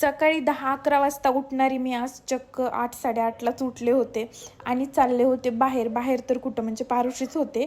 सकाळी दहा अकरा वाजता उठणारी मी आज चक्क आठ साडेआठलाच उठले होते आणि चालले होते बाहेर. बाहेर तर कुठं? म्हणजे पारुशीच होते.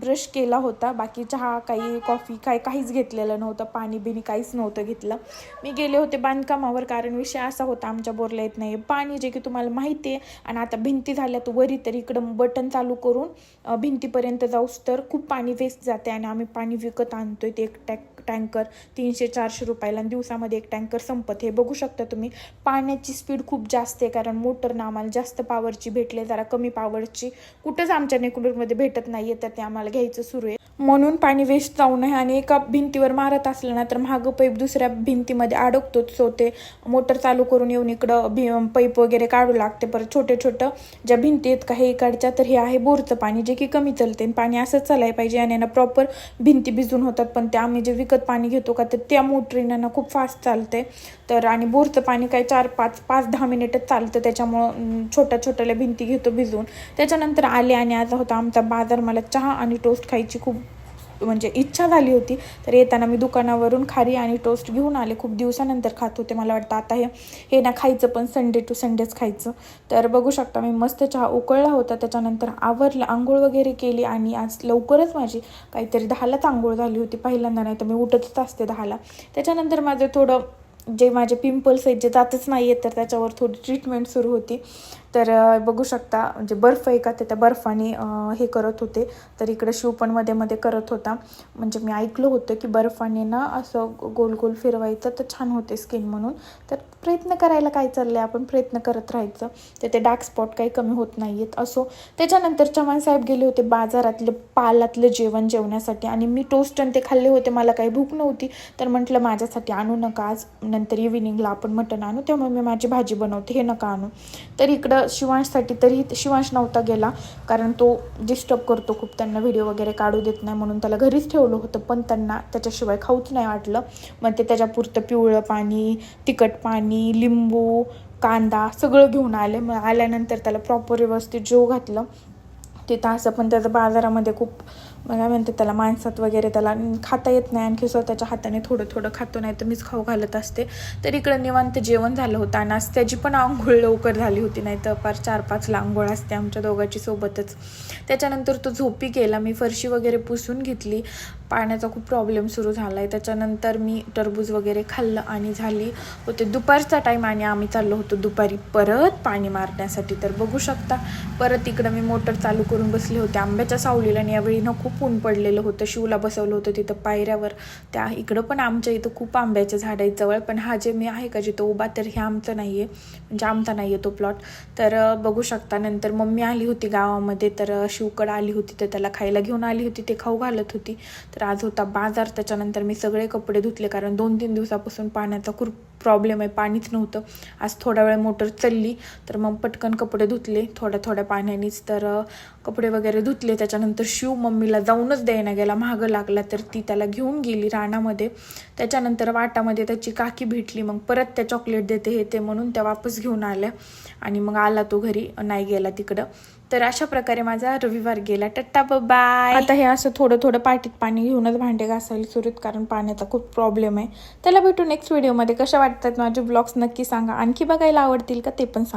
ब्रश केला होता. बाकी चहा काही कॉफी काय काहीच घेतलेलं नव्हतं. पाणी बिणी काहीच नव्हतं घेतलं. मी गेले होते बांधकामावर. कारण विषय असा होता आमच्या बोरला येत नाही पाणी जे की तुम्हाला माहिती आहे. आणि आता भिंती झाल्यात वरी तर इकडं बटन चालू करून भिंतीपर्यंत जाऊस तर खूप पाणी वेस्ट जाते आणि आम्ही पाणी विकत आणतोय ते एक टॅक टँकर. तीनशे चारशे रुपयाला आणि दिवसामध्ये एक टँकर संपत. हे बघू शकता तुम्ही. पाण्याची स्पीड खूप जास्त आहे कारण मोटरनं आम्हाला जास्त पावरची भेटले जरा कमी पावरची कुठंच आमच्या नेकुलरमध्ये भेटत नाही आहे तर ते आम्हाला घ्यायचं सुरू आहे. म्हणून पाणी वेस्ट जाऊ नये आणि एका भिंतीवर मारत असलं ना तर मागं पैप दुसऱ्या भिंतीमध्ये अडकतोच. सो ते मोटर चालू करून येऊन इकडं भि पैप वगैरे काढू लागते. परत छोटे छोटं ज्या भिंती आहेत का हे इकडच्या तर हे आहे बोरचं पाणी जे की कमी चालते. आणि पाणी असंच चालायला पाहिजे आणि ना प्रॉपर भिंती भिजून होतात. पण ते आम्ही जे विकत पाणी घेतो का तर त्या मोटरीनं ना खूप फास्ट चालते. तर आणि बोरचं पाणी काय चार पाच पाच दहा मिनिटच चालतं. त्याच्यामुळं छोट्या छोट्याला भिंती घेतो भिजवून त्याच्यानंतर आले आणि आज होता आमचा बाजार. मला चहा आणि टोस्ट खायची खूप म्हणजे इच्छा झाली होती तर येताना मी दुकानावरून खारी आणि टोस्ट घेऊन आले. खूप दिवसानंतर खात होते मला वाटतं. आता हे हे ना खायचं पण संडे टू संडेच खायचं. तर बघू शकता मी मस्त चहा उकळला होता. त्याच्यानंतर आवरलं आंघोळ वगैरे केली आणि आज लवकरच माझी काहीतरी दहालाच आंघोळ झाली होती. पहिल्यांदा नाही तर मी उठतच असते दहाला. त्याच्यानंतर माझं थोडं जे माझे पिंपल्स आहेत जे जातच नाही आहेत तर त्याच्यावर थोडी ट्रीटमेंट सुरू होती. तर बघू शकता म्हणजे बर्फ आहे का ते त्या बर्फाने हे करत होते. तर इकडे शिव पण मध्ये मध्ये करत होता. म्हणजे मी ऐकलं होतं की बर्फाने ना असं गोल गोल फिरवायचं तर छान होते स्किन म्हणून. तर प्रयत्न करायला काय चाललं आहे आपण प्रयत्न करत राहायचं. तर ते डार्क स्पॉट काही कमी होत नाही आहेत असो. त्याच्यानंतर चव्हाण साहेब गेले होते बाजारातलं पालातलं जेवण जेवण्यासाठी. आणि मी टोस्ट आणि ते खाल्ले होते. मला काही भूक नव्हती. तर म्हटलं माझ्यासाठी आणू नका. आज नंतर इव्हिनिंगला आपण मटण आणू त्यामुळे मी माझी भाजी बनवते हे नका आणू. तर इकडं शिवांशसाठी तरी शिवांश नव्हता गेला कारण तो डिस्टर्ब करतो खूप त्यांना व्हिडिओ वगैरे काढू देत नाही म्हणून त्याला घरीच ठेवलं होतं पण त्यांना त्याच्याशिवाय खाऊच नाही वाटलं. मग ते त्याच्यापुरतं पिवळं पाणी तिखट पाणी लिंबू कांदा सगळं घेऊन आले. मग आल्यानंतर त्याला प्रॉपर व्यवस्थित जेव घातलं. तिथं असं पण त्याचं बाजारामध्ये खूप मला काय म्हणते त्याला माणसात वगैरे त्याला खाता येत नाही. आणखी स्वतःच्या हाताने थोडं थोडं खातो नाही तर मीच खाऊ घालत असते. तर इकडं निवांत जेवण झालं होतं आणि आज त्याची पण आंघोळ लवकर झाली होती. नाही तर पार चार पाचला आंघोळ असते आमच्या दोघांची सोबतच. त्याच्यानंतर तो झोपी केला मी फरशी वगैरे पुसून घेतली. पाण्याचा खूप प्रॉब्लेम सुरू झाला आहे त्याच्यानंतर मी टरबूज वगैरे खाल्लं आणि झाली होते दुपारचा टाईम आणि आम्ही चाललो होतो दुपारी परत पाणी मारण्यासाठी. तर बघू शकता परत इकडं मी मोटर चालू करून बसले होते. आंब्याच्या सावलीला आणि यावेळी ना खूप ऊन पडलेलं होतं. शिवला बसवलं होतं तिथं पायऱ्यावर. त्या इकडं पण आमच्या इथं खूप आंब्याचे झाड आहेत जवळ. पण हा जे मी आहे का जिथं उभा तर हे आमचं नाही आहे म्हणजे आमचा नाही आहे तो प्लॉट तर बघू शकता नंतर मम्मी आली होती गावामध्ये. तर अं, शिवकड आली होती तर त्याला खायला घेऊन आली होती. ते खाऊ घालत होती. तर आज होता बाजार. त्याच्यानंतर मी सगळे कपडे धुतले. कारण दोन तीन दिवसापासून पाण्याचा खूप प्रॉब्लेम आहे पाणीच नव्हतं. आज थोडा वेळ मोटर चालली तर मग पटकन कपडे धुतले. थोड्या थोड्या पाण्यानेच तर कपडे वगैरे धुतले. त्याच्यानंतर शिव मम्मीला जाऊनच द्यायला गेला. महागं लागला तर ती त्याला घेऊन गेली रानामध्ये. त्याच्यानंतर वाटामध्ये त्याची काकी भेटली. मग परत त्या चॉकलेट देते हे ते म्हणून त्या वापस घेऊन आल्या. आणि मग आला तो घरी नाही गेला तिकडं. तर अशा प्रकारे माझा रविवार गेला. टट्टा बाय आता हे असं थोडं थोडं पाटीत पाणी घेऊनच भांडे घासायला सुरूत कारण पाण्याचा खूप प्रॉब्लेम आहे. त्याला भेटू नेक्स्ट व्हिडिओमध्ये कशा वाटतात माझे ब्लॉग्स नक्की सांगा. आणखी बघायला आवडतील का ते पण सांगा.